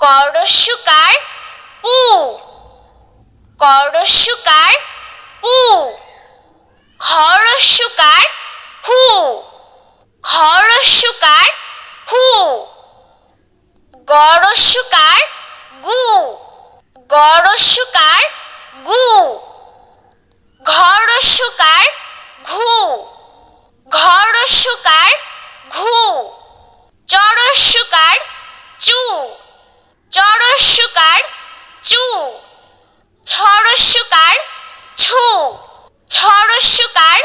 করস্যকার পু করস্যকার পু খরস্যকার ফু খরস্যকার ফু গরস্যকার গু। গরস্যকার গু। ঘরস্যকার ঘু। ঘরস্যকার ঘু। চরস্যকার চু। চরস্যকার চু। ছরস্যকার ছু ছরস্যকার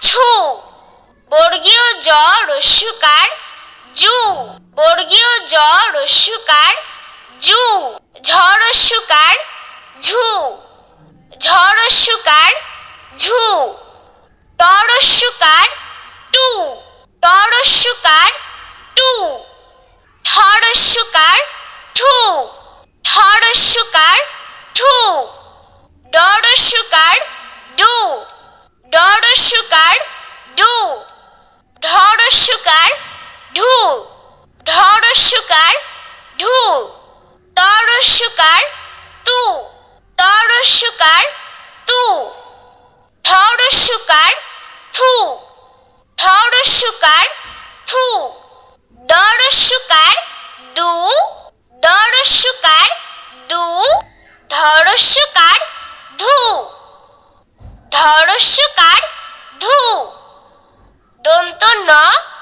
ছু বর্গীয় জ রস্যকার জু। বর্গীয় জ রস্যকার জু। ঝরস্যকার ঝু। ঝরস্যকার ঝু। টরস্যকার টরস্যকার টু ঠরস্যকার ঠু ঠরস্যকার ঠু ডরস্যকার ডু ডরস্যকার ডু ঢরস্যকার ঢু ঢরস্যকার ঢু তরস্যকার তু। তরস্যকার তু। থরস্যকার থু। থরস্যকার থু। দরস্যকার দু। দরস্যকার দু। ধরস্যকার ধু। ধরস্যকার ধু। দন্ত ন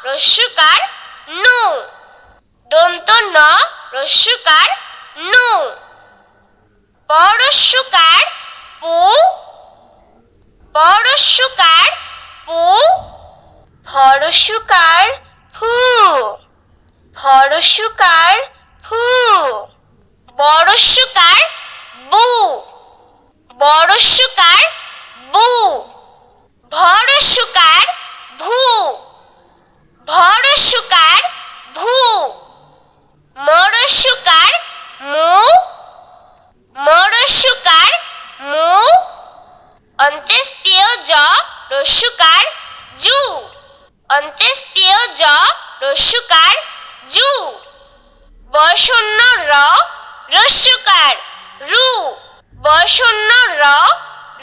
রস্যকার নু। দন্ত ন রস্যকার নু। পরস্যকার পু। পরস্যকার পু। ফরস্যকার ফু। ভরসুকার ফু। বরস্যকার বু। বরস্যকার বু। অন্ত্যেস্তীয় জ রস্যকার জু। বসন্ন র রস্যকার রু। বসন্ন র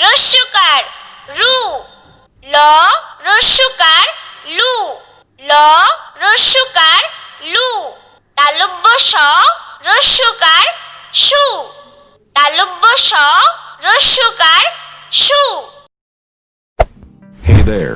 রস্যকার রু। ল রস্যকার লু। ল রস্যকার লু। তালব্য স রস্যকার সু। তালব্য স রস্যকার সু। Hey there.